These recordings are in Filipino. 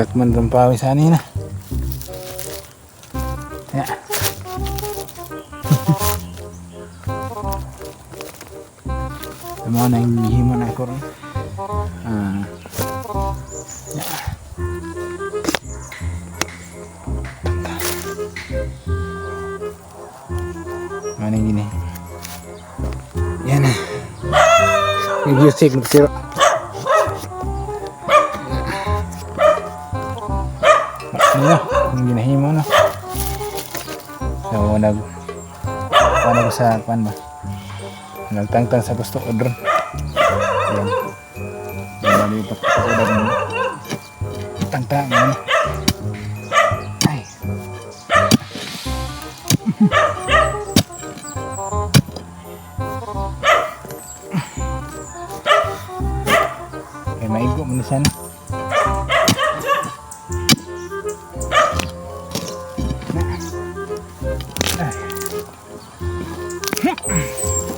Takman ng pawis ani na. Ya. Tama na yung himo na ako rin. Ah. Ya. Mana gini? Yan na. Nag-usik na siro. Ano ang ginahimo no. So nag paano ko sa kwan ba? Nagtangtang sa gusto ko dron. Yan. Yan nalipat ko sa dron. Tangtang ano. Ay. Kaya maigo mo na siya no.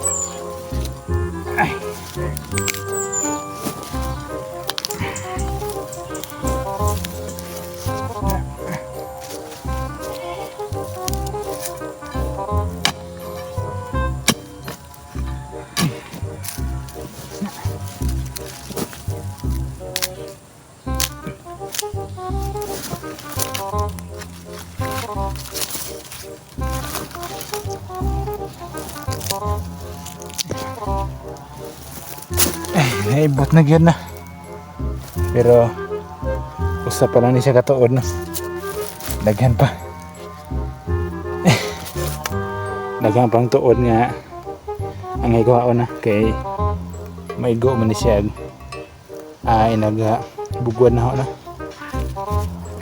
Naibot na gyud na. Pero usa pa lang ni siya katuod no. Daghan pa. Daghan pang tuod nga ang igawa na kay maigo man ni siya. Ay naga bugwan na ho na.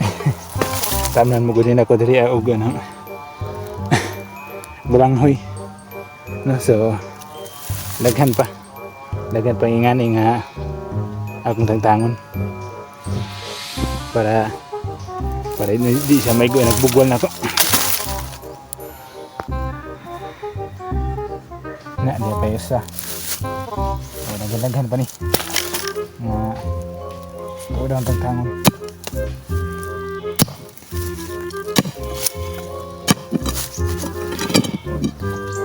Tamnan mo gud ako diri og ano. Bulanghoy. No, so daghan pa daghan pa ingani nga akong tangtangon. Para para di di siya may go nagbugwal na to. Na di pa isa o daghan pa ni. Nga tuod ang tangtangon. Taas mo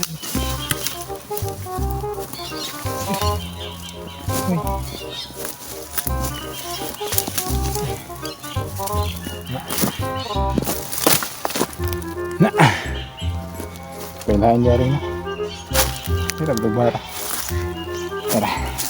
Na. Kailangan niya rin na. Tira, babara. Tara. Tara.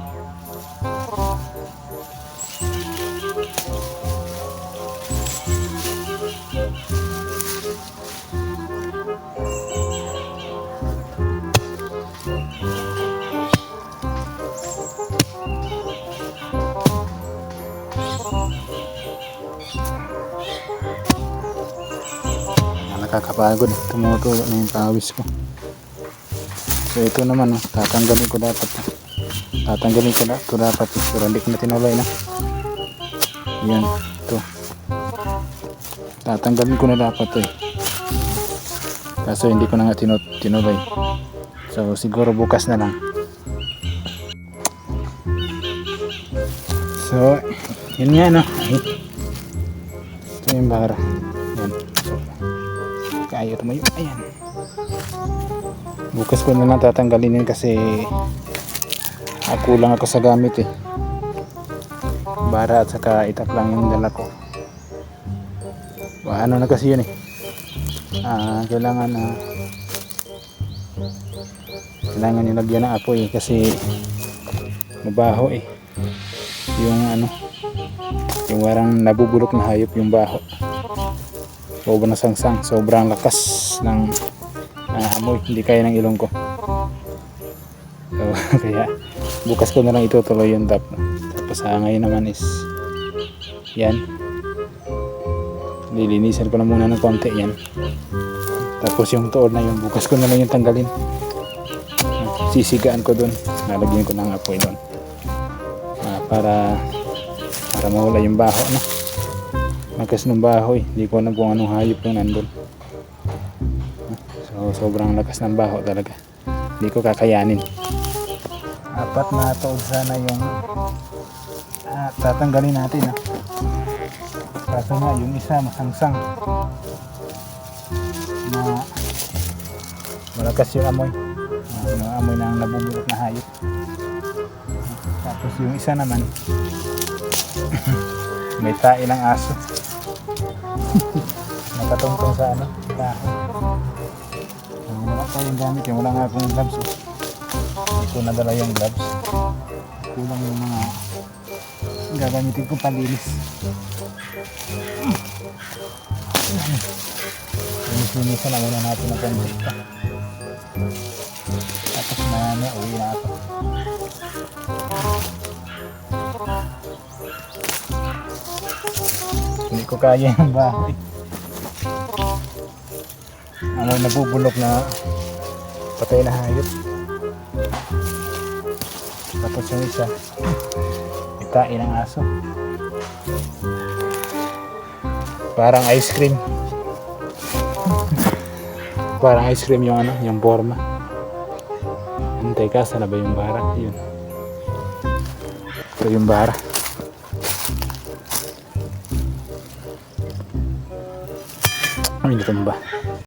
nakakapagod. Tumutulo na yung pawis ko. So ito naman oh, tatanggalin ko dapat tatanggalin ko na ito dapat eh. pero hindi ko na tinuloy na yan ito. Tatanggalin ko na dapat eh. Kaso hindi ko na nga tinu tinuloy so siguro bukas na lang. So yun nga no. Ito yung bara kaya tumayo ayan. Bukas ko na lang tatanggalin yun kasi ako lang ako sa gamit eh. Bara at saka itak lang yung dala ko. Ano na kasi yun eh. Ah kailangan na Kailangan nilagyan ng apoy eh, kasi mabaho eh. Yung ano, yung warang nabubulok na hayop yung baho. Sobrang sangsang, sobrang lakas ng ah, amoy, hindi kaya ng ilong ko. So, kaya bukas ko na lang itutuloy yung tap. Tapos ah, ngayon naman is yan. Lilinisan ko na muna ng konti yan. Tapos yung tuod na yun, bukas ko na lang yung tanggalin. Sisigaan ko dun. Lalagyan ko ng apoy dun. Ah, para para mawala yung baho no. Lakas ng baho eh. Hindi ko alam kung anong hayop yung nandun. So sobrang lakas ng baho talaga. Hindi ko kakayanin. Apat na tuod sana yung ah, tatanggalin natin ah. Kaso nga yung isa masangsang na malakas yung amoy uh, yung amoy ng nabubulok na hayop tapos yung isa naman may tae ng aso nakatungtong sa ano kahoy uh, wala pa yung gamit yung wala nga akong gloves oh. hindi ko nadala yung gloves kulang yung mga gagamitin ko panlinis Linis-linisan na muna natin ang pambita. Tapos mamaya uwi na ako. Hindi ko kaya yung bahay. Ano nabubulok na patay na hayop. Tapos yung isa, itain ng aso. Parang ice cream. Parang ice cream yung ano, yung forma. Antay ka, sana ba yung bara? Yun. Ito yung bara. Ay, natumba.